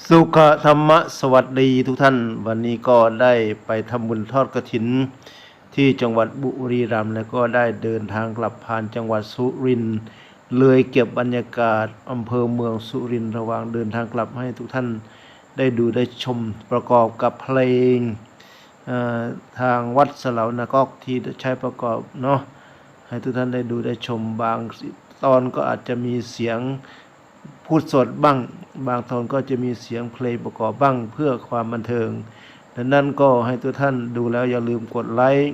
สุขธรรมะสวัสดีทุกท่าน วันนี้ก็ได้ไปทำบุญทอดกระถิน ที่จังหวัดบุรีรัมย์แล้วก็ได้เดินทางกลับผ่านจังหวัดสุรินทร์เลยเก็บบรรยากาศอำเภอเมืองสุรินทร์ระหว่างเดินทางกลับให้ทุกท่านได้ดูได้ชมประกอบกับเพลงทางวัดสลาวนากอกที่ใช้ประกอบเนาะให้ทุกท่านได้ดูได้ชมบางตอนก็อาจจะมีเสียงพูดสดบ้าง บางตอนก็จะมีเสียงเพลงประกอบบ้างเพื่อความบันเทิง ดังนั้นก็ให้ทุกท่านดูแล้วอย่าลืมกดไลค์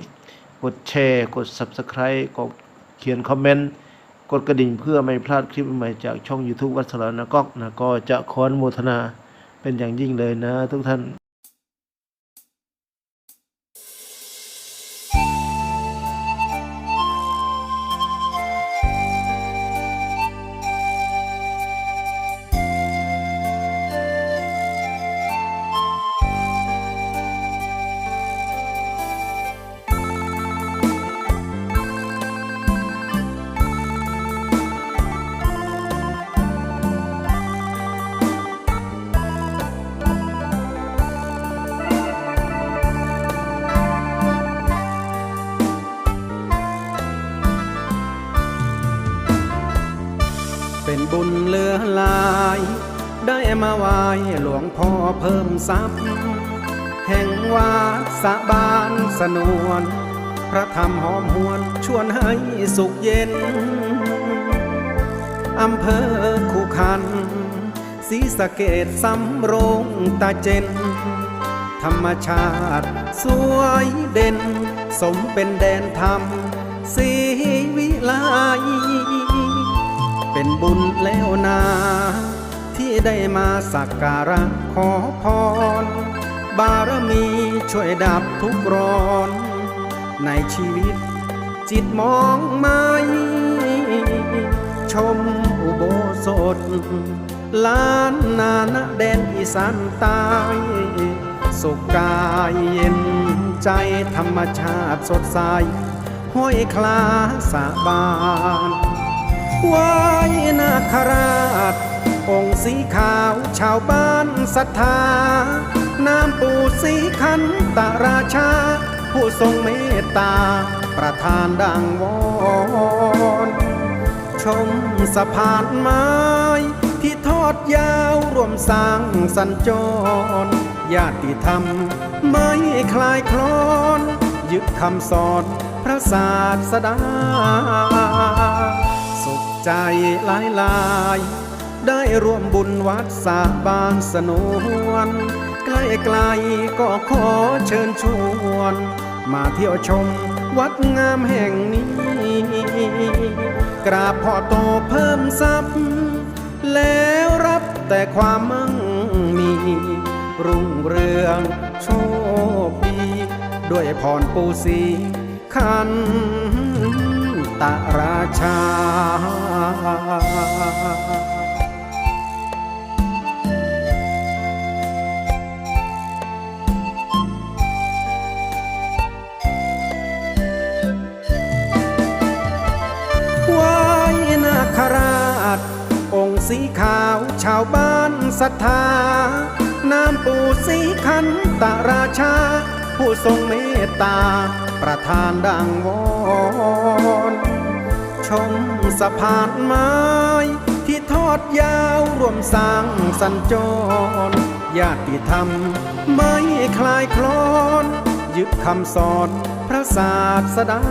กดแชร์ กด Subscribe กดเขียนคอมเมนต์กดกระดิ่งเพื่อไม่พลาดคลิปใหม่จากช่อง YouTube วัดสลานกอกนะก็จะขอนุโมทนาเป็นอย่างยิ่งเลยนะทุกท่าน บุญเหลือหลาย ได้มาไหว้หลวงพ่อเพิ่มทรัพย์ แห่งวาสะบานสนวน พระธรรมหอมหวนชวนให้สุขเย็น อำเภอคูขันศรีสะเกดสำโรงตาเจน ธรรมชาติสวยเด่น สมเป็นแดนธรรมสีวิไล เป็นบุญแล้วนา ที่ได้มาสักการะขอพร บารมีช่วยดับทุกข์ร้อน ในชีวิตจิตมองไม่ชมอุโบสถล้านนานะแดนอีสานใต้สุขกายเย็นใจธรรมชาติสดใสห้อยคลาสาบาน ไหว้นาคราช องค์สีขาวชาวบ้านศรัทธาน้ำปู่สีขันตราชา ผู้ทรงเมตตา ประทานดังวอนชมสะพานไม้ ที่ทอดยาวร่วมสร้างสัญจร ญาติธรรมไม่คลายคลอน ยึดคำสอนพระศาสดา ใจหลายหลาย ได้ร่วมบุญวัดสาบานสนวนใกล้ๆก็ขอเชิญชวน มาเที่ยวชมวัดงามแห่งนี้ กราบพ่อโตเพิ่มทรัพย์ แล้วรับแต่ความมั่งมี รุ่งเรืองโชคดี ด้วยพรปูสีขัน ตราชาไหว้นาคราช องค์สีขาวชาวบ้านศรัทธา น้ำปู่สีขันตราชา ผู้ทรงเมตตา ประทานดังวอนชมสะพานไม้ที่ทอดยาวร่วมสร้างสัญจรญาติธรรมไม่คลายคลอนยึดคำสอนพระศาสดา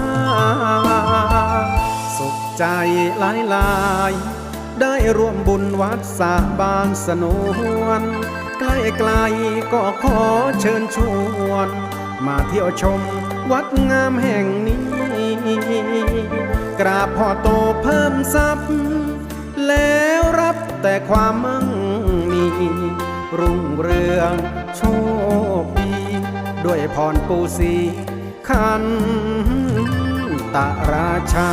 สุขใจหลายหลาย ได้ร่วมบุญวัดสาบานสนวน ใกล้ๆก็ขอเชิญชวน มาเที่ยวชม วัดงามแห่งนี้ กราบพ่อโตเพิ่มทรัพย์ แล้วรับแต่ความมั่งมี รุ่งเรืองโชคดี ด้วยพรปูสีขันตราชา